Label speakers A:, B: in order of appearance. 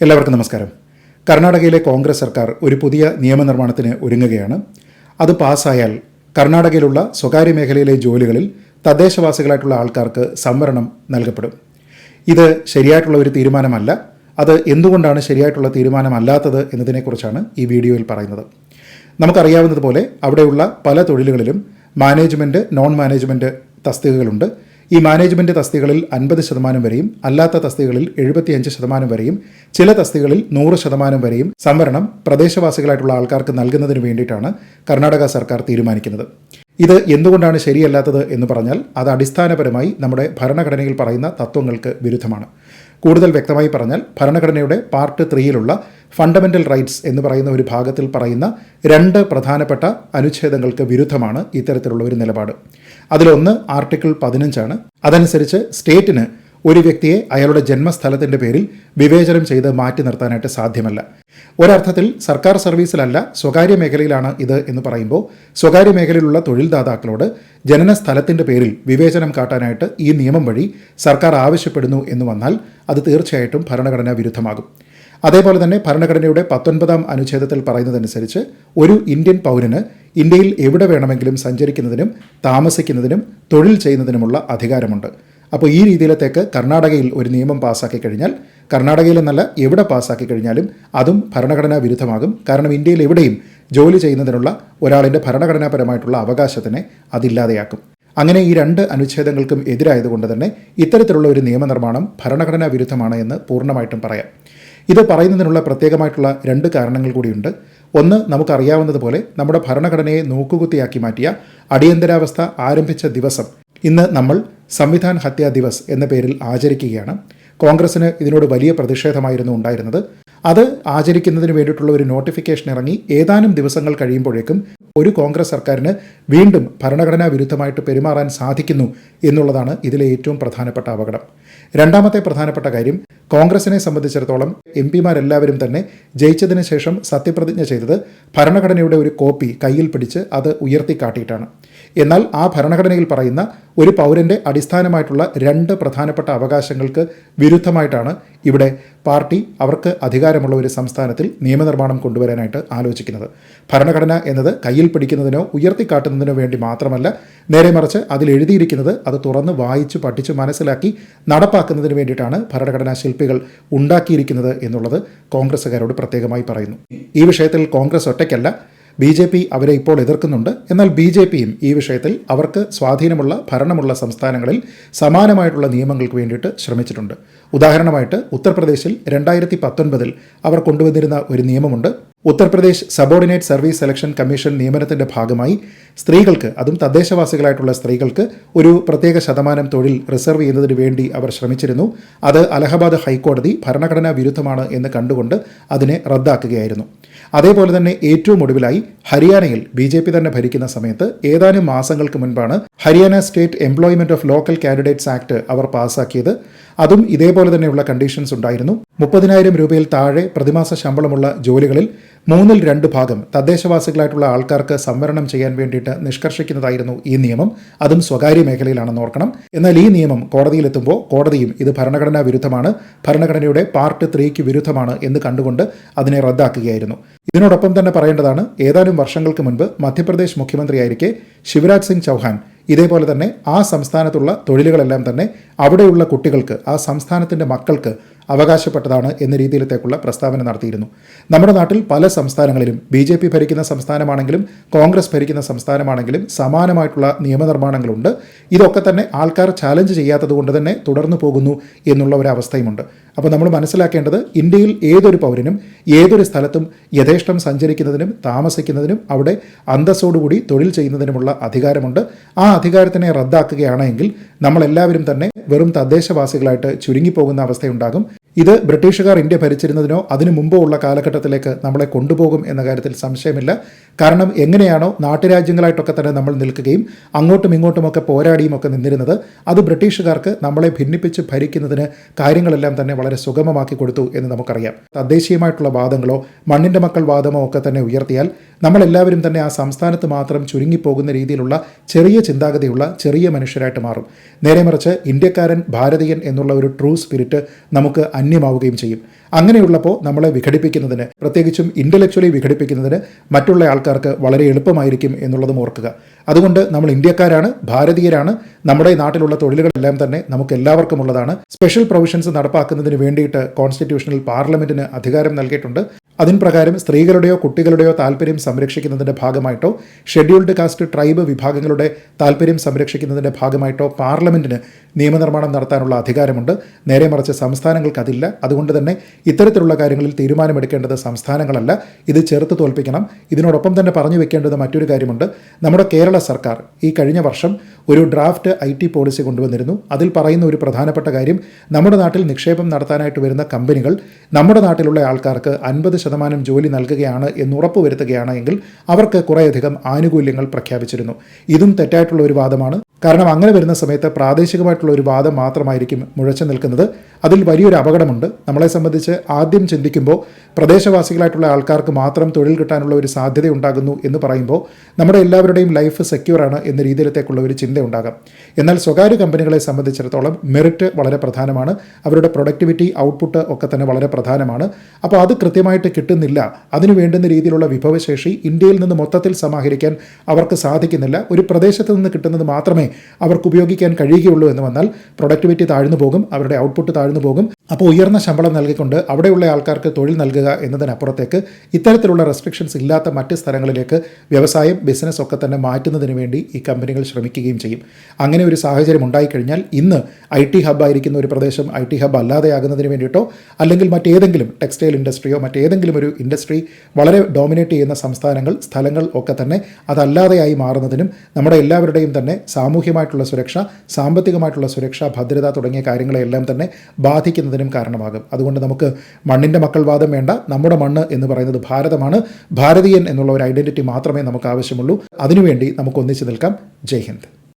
A: എല്ലാവർക്കും നമസ്കാരം. കർണാടകയിലെ കോൺഗ്രസ് സർക്കാർ ഒരു പുതിയ നിയമനിർമ്മാണത്തിന് ഒരുങ്ങുകയാണ്. അത് പാസ്സായാൽ കർണാടകയിലുള്ള സ്വകാര്യ മേഖലയിലെ ജോലികളിൽ തദ്ദേശവാസികളായിട്ടുള്ള ആൾക്കാർക്ക് സംവരണം നൽകപ്പെടും. ഇത് ശരിയായിട്ടുള്ള ഒരു തീരുമാനമല്ല. അത് എന്തുകൊണ്ടാണ് ശരിയായിട്ടുള്ള തീരുമാനമല്ലാത്തത് എന്നതിനെക്കുറിച്ചാണ് ഈ വീഡിയോയിൽ പറയുന്നത്. നമുക്കറിയാവുന്നതുപോലെ അവിടെയുള്ള പല തൊഴിലുകളിലും മാനേജ്മെന്റ് നോൺ മാനേജ്മെന്റ് തസ്തികകളുണ്ട്. ഈ മാനേജ്മെന്റ് തസ്തികളിൽ അൻപത് ശതമാനം വരെയും അല്ലാത്ത തസ്തികകളിൽ എഴുപത്തിയഞ്ച് ശതമാനം വരെയും ചില തസ്തികളിൽ നൂറ് ശതമാനം വരെയും സംവരണം പ്രദേശവാസികളായിട്ടുള്ള ആൾക്കാർക്ക് നൽകുന്നതിന് വേണ്ടിയിട്ടാണ് കർണാടക സർക്കാർ തീരുമാനിക്കുന്നത്. ഇത് എന്തുകൊണ്ടാണ് ശരിയല്ലാത്തത് എന്ന് പറഞ്ഞാൽ അത് അടിസ്ഥാനപരമായി നമ്മുടെ ഭരണഘടനയിൽ പറയുന്ന തത്വങ്ങൾക്ക് വിരുദ്ധമാണ്. കൂടുതൽ വ്യക്തമായി പറഞ്ഞാൽ ഭരണഘടനയുടെ പാർട്ട് ത്രീയിലുള്ള ഫണ്ടമെന്റൽ റൈറ്റ്സ് എന്ന് പറയുന്ന ഒരു ഭാഗത്തിൽ പറയുന്ന രണ്ട് പ്രധാനപ്പെട്ട അനുച്ഛേദങ്ങൾക്ക് വിരുദ്ധമാണ് ഇത്തരത്തിലുള്ള ഒരു നിലപാട്. അതിലൊന്ന് ആർട്ടിക്കിൾ പതിനഞ്ചാണ്. അതനുസരിച്ച് സ്റ്റേറ്റിന് ഒരു വ്യക്തിയെ അയാളുടെ ജന്മസ്ഥലത്തിന്റെ പേരിൽ വിവേചനം ചെയ്ത് മാറ്റി നിർത്താനായിട്ട് സാധ്യമല്ല. ഒരർത്ഥത്തിൽ സർക്കാർ സർവീസിലല്ല സ്വകാര്യ മേഖലയിലാണ് ഇത് എന്ന് പറയുമ്പോൾ സ്വകാര്യ മേഖലയിലുള്ള തൊഴിൽദാതാക്കളോട് ജനന സ്ഥലത്തിന്റെ പേരിൽ വിവേചനം കാട്ടാനായിട്ട് ഈ നിയമം വഴി സർക്കാർ ആവശ്യപ്പെടുന്നു എന്ന് വന്നാൽ അത് തീർച്ചയായിട്ടും ഭരണഘടനാ വിരുദ്ധമാകും. അതേപോലെ തന്നെ ഭരണഘടനയുടെ പത്തൊൻപതാം അനുച്ഛേദത്തിൽ പറയുന്നതനുസരിച്ച് ഒരു ഇന്ത്യൻ പൗരന് ഇന്ത്യയിൽ എവിടെ വേണമെങ്കിലും സഞ്ചരിക്കുന്നതിനും താമസിക്കുന്നതിനും തൊഴിൽ ചെയ്യുന്നതിനുമുള്ള അധികാരമുണ്ട്. അപ്പോൾ ഈ രീതിയിലെ തെക്ക് കർണാടകയിൽ ഒരു നിയമം പാസ്സാക്കി കഴിഞ്ഞാൽ കർണാടകയിൽ എന്നല്ല എവിടെ പാസ്സാക്കി കഴിഞ്ഞാലും അതും ഭരണഘടനാ വിരുദ്ധമാകും. കാരണം ഇന്ത്യയിൽ എവിടെയും ജോലി ചെയ്യുന്നതിനുള്ള ഒരാളിന്റെ ഭരണഘടനാപരമായിട്ടുള്ള അവകാശത്തിനെ അതില്ലാതെയാക്കും. അങ്ങനെ ഈ രണ്ട് അനുച്ഛേദങ്ങൾക്കും എതിരായതുകൊണ്ട് തന്നെ ഇത്തരത്തിലുള്ള ഒരു നിയമനിർമ്മാണം ഭരണഘടനാ വിരുദ്ധമാണ് എന്ന് പൂർണമായിട്ടും പറയാം. ഇത് പറയുന്നതിനുള്ള പ്രത്യേകമായിട്ടുള്ള രണ്ട് കാരണങ്ങൾ കൂടിയുണ്ട്. ഒന്ന് നമുക്കറിയാവുന്നതുപോലെ നമ്മുടെ ഭരണഘടനയെ നോക്കുകുത്തിയാക്കി മാറ്റിയ അടിയന്തരാവസ്ഥ ആരംഭിച്ച ദിവസം. ഇന്ന് നമ്മൾ സംവിധാൻ ഹത്യാ ദിവസ് എന്ന പേരിൽ ആചരിക്കുകയാണ്. കോൺഗ്രസിന് ഇതിനോട് വലിയ പ്രതിഷേധമായിരുന്നു ഉണ്ടായിരുന്നത്. അത് ആചരിക്കുന്നതിന് വേണ്ടിയിട്ടുള്ള ഒരു നോട്ടിഫിക്കേഷൻ ഇറങ്ങി. ഏതാനും ദിവസങ്ങൾ കഴിയുമ്പോഴേക്കും ഒരു കോൺഗ്രസ് സർക്കാരിന് വീണ്ടും ഭരണഘടനാ വിരുദ്ധമായിട്ട് പെരുമാറാൻ സാധിക്കുന്നു എന്നുള്ളതാണ് ഇതിലെ ഏറ്റവും പ്രധാനപ്പെട്ട അപകടം. രണ്ടാമത്തെ പ്രധാനപ്പെട്ട കാര്യം കോൺഗ്രസിനെ സംബന്ധിച്ചിടത്തോളം എം പിമാരെല്ലാവരും തന്നെ ജയിച്ചതിന് ശേഷം സത്യപ്രതിജ്ഞ ചെയ്തത് ഭരണഘടനയുടെ ഒരു കോപ്പി കയ്യിൽ പിടിച്ച് അത് ഉയർത്തിക്കാട്ടിയിട്ടാണ്. എന്നാൽ ആ ഭരണഘടനയിൽ പറയുന്ന ഒരു പൗരന്റെ അടിസ്ഥാനമായിട്ടുള്ള രണ്ട് പ്രധാനപ്പെട്ട അവകാശങ്ങൾക്ക് വിരുദ്ധമായിട്ടാണ് ഇവിടെ പാർട്ടി അവർക്ക് അധികാരമുള്ള ഒരു സംസ്ഥാനത്തിൽ നിയമനിർമ്മാണം കൊണ്ടുവരാനായിട്ട് ആലോചിക്കുന്നത്. ഭരണഘടന എന്നത് കയ്യിൽ പിടിക്കുന്നതിനോ ഉയർത്തിക്കാട്ടുന്നതിനോ വേണ്ടി മാത്രമല്ല നേരെ മറിച്ച് അതിൽ എഴുതിയിരിക്കുന്നത് അത് തുറന്ന് വായിച്ച് പഠിച്ച് മനസ്സിലാക്കി നടപ്പാക്കുന്നതിന് വേണ്ടിയിട്ടാണ് ഭരണഘടനാ ശില്പികൾ ഉണ്ടാക്കിയിരിക്കുന്നത് എന്നുള്ളത് കോൺഗ്രസ്സുകാരോട് പ്രത്യേകമായി പറയുന്നു. ഈ വിഷയത്തിൽ കോൺഗ്രസ് ഒറ്റയ്ക്കല്ല ബി ജെ പി അവരെ ഇപ്പോൾ എതിർക്കുന്നുണ്ട്. എന്നാൽ ബി ജെ പിയും ഈ വിഷയത്തിൽ അവർക്ക് സ്വാധീനമുള്ള ഭരണമുള്ള സംസ്ഥാനങ്ങളിൽ സമാനമായിട്ടുള്ള നിയമങ്ങൾക്ക് വേണ്ടിയിട്ട് ശ്രമിച്ചിട്ടുണ്ട്. ഉദാഹരണമായിട്ട് ഉത്തർപ്രദേശിൽ രണ്ടായിരത്തി പത്തൊൻപതിൽ അവർ കൊണ്ടുവന്നിരുന്ന ഒരു നിയമമുണ്ട്. Uttar Pradesh subordinate service selection commission നിയമനത്തിന്റെ ഭാഗമായി സ്ത്രീകൾക്ക് അതും തദ്ദേശവാസികളായിട്ടുള്ള സ്ത്രീകൾക്ക് ഒരു പ്രത്യേക ശതമാനം തൊഴിൽ റിസർവ് ചെയ്യുന്നതിന് വേണ്ടി അവർ ശ്രമിച്ചിരുന്നു. അത് അലഹബാദ് ഹൈക്കോടതി ഭരണഘടനാ വിരുദ്ധമാണ് എന്ന് കണ്ടുകൊണ്ട് അതിനെ റദ്ദാക്കുകയായിരുന്നു. അതേപോലെ തന്നെ ഏറ്റവും ഒടുവിലായി ഹരിയാനയിൽ ബി ജെ പി തന്നെ ഭരിക്കുന്ന സമയത്ത് ഏതാനും മാസങ്ങൾക്ക് മുൻപാണ് Haryana state employment of local candidates act അവർ പാസ്സാക്കിയത് അതും ഇതേപോലെ തന്നെയുള്ള കണ്ടീഷൻസ് ഉണ്ടായിരുന്നു. മുപ്പതിനായിരം രൂപയിൽ താഴെ പ്രതിമാസ ശമ്പളമുള്ള ജോലികളിൽ മൂന്നിൽ രണ്ട് ഭാഗം തദ്ദേശവാസികളായിട്ടുള്ള ആൾക്കാർക്ക് സംവരണം ചെയ്യാൻ വേണ്ടിയിട്ട് നിഷ്കർഷിക്കുന്നതായിരുന്നു ഈ നിയമം. അതും സ്വകാര്യ മേഖലയിലാണെന്ന് ഓർക്കണം. എന്നാൽ ഈ നിയമം കോടതിയിലെത്തുമ്പോൾ കോടതിയും ഇത് ഭരണഘടനാ വിരുദ്ധമാണ്. ഭരണഘടനയുടെ പാർട്ട് ത്രീക്ക് വിരുദ്ധമാണ് എന്ന് കണ്ടുകൊണ്ട് അതിനെ റദ്ദാക്കുകയായിരുന്നു. ഇതിനോടൊപ്പം തന്നെ പറയേണ്ടതാണ് ഏതാനും വർഷങ്ങൾക്ക് മുൻപ് മധ്യപ്രദേശ് മുഖ്യമന്ത്രിയായിരിക്കെ ശിവരാജ് സിംഗ് ചൗഹാൻ ഇതേപോലെ തന്നെ ആ സംസ്ഥാനത്തുള്ള തൊഴിലുകളെല്ലാം തന്നെ അവിടെയുള്ള കുട്ടികൾക്ക് ആ സംസ്ഥാനത്തിന്റെ മക്കൾക്ക് അവകാശപ്പെട്ടതാണ് എന്ന രീതിയിലത്തേക്കുള്ള പ്രസ്താവന നടത്തിയിരുന്നു. നമ്മുടെ നാട്ടിൽ പല സംസ്ഥാനങ്ങളിലും ബി ജെ പി ഭരിക്കുന്ന സംസ്ഥാനമാണെങ്കിലും കോൺഗ്രസ് ഭരിക്കുന്ന സംസ്ഥാനമാണെങ്കിലും സമാനമായിട്ടുള്ള നിയമനിർമ്മാണങ്ങളുണ്ട്. ഇതൊക്കെ തന്നെ ആൾക്കാർ ചാലഞ്ച് ചെയ്യാത്തത് കൊണ്ട് തന്നെ തുടർന്നു പോകുന്നു എന്നുള്ള ഒരു അവസ്ഥയുമുണ്ട്. അപ്പോൾ നമ്മൾ മനസ്സിലാക്കേണ്ടത് ഇന്ത്യയിൽ ഏതൊരു പൗരനും ഏതൊരു സ്ഥലത്തും യഥേഷ്ടം സഞ്ചരിക്കുന്നതിനും താമസിക്കുന്നതിനും അവിടെ അന്തസ്സോടുകൂടി തൊഴിൽ ചെയ്യുന്നതിനുമുള്ള അധികാരമുണ്ട്. ആ അധികാരത്തിനെ റദ്ദാക്കുകയാണെങ്കിൽ നമ്മളെല്ലാവരും തന്നെ വെറും തദ്ദേശവാസികളായിട്ട് ചുരുങ്ങിപ്പോകുന്ന അവസ്ഥയുണ്ടാകും. ഇത് ബ്രിട്ടീഷുകാർ ഇന്ത്യ ഭരിച്ചിരുന്നതിനോ അതിനു മുമ്പോ ഉള്ള കാലഘട്ടത്തിലേക്ക് നമ്മളെ കൊണ്ടുപോകും എന്ന കാര്യത്തിൽ സംശയമില്ല. കാരണം എങ്ങനെയാണോ നാട്ടുരാജ്യങ്ങളായിട്ടൊക്കെ തന്നെ നമ്മൾ നിൽക്കുകയും അങ്ങോട്ടും ഇങ്ങോട്ടുമൊക്കെ പോരാടിയും ഒക്കെ നിന്നിരുന്നത്. അത് ബ്രിട്ടീഷുകാർക്ക് നമ്മളെ ഭിന്നിപ്പിച്ച് ഭരിക്കുന്നതിന് കാര്യങ്ങളെല്ലാം തന്നെ വളരെ സുഗമമാക്കി കൊടുത്തു എന്ന് നമുക്കറിയാം. തദ്ദേശീയമായിട്ടുള്ള വാദങ്ങളോ മണ്ണിന്റെ മക്കൾ വാദമോ ഒക്കെ തന്നെ ഉയർത്തിയാൽ നമ്മളെല്ലാവരും തന്നെ ആ സംസ്ഥാനത്ത് മാത്രം ചുരുങ്ങിപ്പോകുന്ന രീതിയിലുള്ള ചെറിയ ചിന്താഗതിയുള്ള ചെറിയ മനുഷ്യരായിട്ട് മാറും. നേരെ മറിച്ച് ഇന്ത്യക്കാരൻ ഭാരതീയൻ എന്നുള്ള ഒരു ട്രൂ സ്പിരിറ്റ് നമുക്ക് അന്യമാവുകയും ചെയ്യും. അങ്ങനെയുള്ളപ്പോൾ നമ്മളെ വിഘടിപ്പിക്കുന്നതിന് പ്രത്യേകിച്ചും ഇന്റലക്ച്വലി വിഘടിപ്പിക്കുന്നതിന് മറ്റുള്ള ആൾക്കാർക്ക് വളരെ എളുപ്പമായിരിക്കും എന്നുള്ളതും ഓർക്കുക. അതുകൊണ്ട് നമ്മൾ ഇന്ത്യക്കാരാണ് ഭാരതീയരാണ് നമ്മുടെ നാട്ടിലുള്ള തൊഴിലുകളെല്ലാം തന്നെ നമുക്ക് എല്ലാവർക്കും ഉള്ളതാണ് സ്പെഷ്യൽ പ്രൊവിഷൻസ് നടപ്പാക്കുന്നതിന് വേണ്ടിയിട്ട് കോൺസ്റ്റിറ്റ്യൂഷനിൽ പാർലമെന്റിന് അധികാരം നൽകിയിട്ടുണ്ട്. അതിന് പ്രകാരം സ്ത്രീകളുടെയോ കുട്ടികളുടെയോ താല്പര്യം സംരക്ഷിക്കുന്നതിന്റെ ഭാഗമായിട്ടോ ഷെഡ്യൂൾഡ് കാസ്റ്റ് ട്രൈബ് വിഭാഗങ്ങളുടെ താല്പര്യം സംരക്ഷിക്കുന്നതിന്റെ ഭാഗമായിട്ടോ പാർലമെന്റിന് നിയമനിർമ്മാണം നടത്താനുള്ള അധികാരമുണ്ട്. നേരെ മറിച്ച് സംസ്ഥാനങ്ങൾക്ക് അതില്ല. അതുകൊണ്ട് തന്നെ ഇത്തരത്തിലുള്ള കാര്യങ്ങളിൽ തീരുമാനമെടുക്കേണ്ടത് സംസ്ഥാനങ്ങളല്ല. ഇത് ചെറുത്ത് തോൽപ്പിക്കണം. ഇതിനോടൊപ്പം തന്നെ പറഞ്ഞു വെക്കേണ്ടത് മറ്റൊരു കാര്യമുണ്ട്. നമ്മുടെ കേരള സർക്കാർ ഈ കഴിഞ്ഞ വർഷം ഒരു ഡ്രാഫ്റ്റ് ഐ ടി പോളിസി കൊണ്ടുവന്നിരുന്നു. അതിൽ പറയുന്ന ഒരു പ്രധാനപ്പെട്ട കാര്യം നമ്മുടെ നാട്ടിൽ നിക്ഷേപം നടത്താനായിട്ട് വരുന്ന കമ്പനികൾ നമ്മുടെ നാട്ടിലുള്ള ആൾക്കാർക്ക് അൻപത് ശതമാനം ജോലി നൽകുകയാണ് എന്ന് ഉറപ്പുവരുത്തുകയാണ് എങ്കിൽ അവർക്ക് കുറേയധികം ആനുകൂല്യങ്ങൾ പ്രഖ്യാപിച്ചിരുന്നു. ഇതും തെറ്റായിട്ടുള്ള ഒരു വാദമാണ്. കാരണം അങ്ങനെ വരുന്ന സമയത്ത് പ്രാദേശികമായിട്ടുള്ള ഒരു വാദം മാത്രമായിരിക്കും മുഴച്ചു നിൽക്കുന്നത്. അതിൽ വലിയൊരു അപകടമുണ്ട്. നമ്മളെ സംബന്ധിച്ച് ആദ്യം ചിന്തിക്കുമ്പോൾ പ്രദേശവാസികളായിട്ടുള്ള ആൾക്കാർക്ക് മാത്രം തൊഴിൽ കിട്ടാനുള്ള ഒരു സാധ്യത ഉണ്ടാകുന്നു എന്ന് പറയുമ്പോൾ നമ്മുടെ എല്ലാവരുടെയും ലൈഫ് സെക്യൂർ ആണ് എന്ന രീതിയിലത്തേക്കുള്ള ഒരു ചിന്ത ഉണ്ടാകാം എന്നാൽ സ്വകാര്യ കമ്പനികളെ സംബന്ധിച്ചിടത്തോളം മെറിറ്റ് വളരെ പ്രധാനമാണ്. അവരുടെ പ്രൊഡക്ടിവിറ്റി ഔട്ട്പുട്ട് ഒക്കെ തന്നെ വളരെ പ്രധാനമാണ്. അപ്പോൾ അത് കൃത്യമായിട്ട് കിട്ടുന്നില്ല. അതിനു വേണ്ടുന്ന രീതിയിലുള്ള വിഭവശേഷി ഇന്ത്യയിൽ നിന്ന് മൊത്തത്തിൽ സമാഹരിക്കാൻ അവർക്ക് സാധിക്കുന്നില്ല. ഒരു പ്രദേശത്ത് നിന്ന് കിട്ടുന്നത് മാത്രമേ അവർക്ക് ഉപയോഗിക്കാൻ കഴിയുകയുള്ളൂ എന്ന് വന്നാൽ പ്രൊഡക്ടിവിറ്റി താഴ്ന്നു പോകും അവരുടെ ഔട്ട്പുട്ട് താഴ്ന്നു പോകും. അപ്പോൾ ഉയർന്ന ശമ്പളം നൽകിക്കൊണ്ട് അവിടെയുള്ള ആൾക്കാർക്ക് തൊഴിൽ നൽകുക എന്നതിനപ്പുറത്തേക്ക് ഇത്തരത്തിലുള്ള റെസ്ട്രിക്ഷൻസ് ഇല്ലാത്ത മറ്റ് സ്ഥലങ്ങളിലേക്ക് വ്യവസായം ബിസിനസ് ഒക്കെ തന്നെ മാറ്റുന്നതിന് വേണ്ടി ഈ കമ്പനികൾ ശ്രമിക്കുകയും ചെയ്യും. അങ്ങനെ ഒരു സാഹചര്യം ഉണ്ടായിക്കഴിഞ്ഞാൽ ഇന്ന് ഐ ടി ഹബ്ബായിരിക്കുന്ന ഒരു പ്രദേശം ഐ ടി ഹബ്ബ് അല്ലാതെയാകുന്നതിന് വേണ്ടിയിട്ടോ അല്ലെങ്കിൽ മറ്റേതെങ്കിലും ടെക്സ്റ്റൈൽ ഇൻഡസ്ട്രിയോ മറ്റേതെങ്കിലും ഒരു ഇൻഡസ്ട്രി വളരെ ഡോമിനേറ്റ് ചെയ്യുന്ന സംസ്ഥാനങ്ങൾ സ്ഥലങ്ങൾ ഒക്കെ തന്നെ അതല്ലാതെയായി മാറുന്നതിനും നമ്മുടെ എല്ലാവരുടെയും തന്നെ സാമൂഹ്യമായിട്ടുള്ള സുരക്ഷ സാമ്പത്തികമായിട്ടുള്ള സുരക്ഷ ഭദ്രത തുടങ്ങിയ കാര്യങ്ങളെല്ലാം തന്നെ ബാധിക്കുന്നതിനും കാരണമാകും. അതുകൊണ്ട് നമുക്ക് മണ്ണിന്റെ മക്കൾ വാദം വേണ്ട നമ്മുടെ മണ്ണ് എന്ന് പറയുന്നത് ഭാരതമാണ്. ഭാരതീയൻ എന്നുള്ള ഒരു ഐഡന്റിറ്റി മാത്രമേ നമുക്ക് ആവശ്യമുള്ളൂ. അതിനുവേണ്ടി നമുക്ക് ഒന്നിച്ചു നിൽക്കാം. ജയ് ഹിന്ദ്.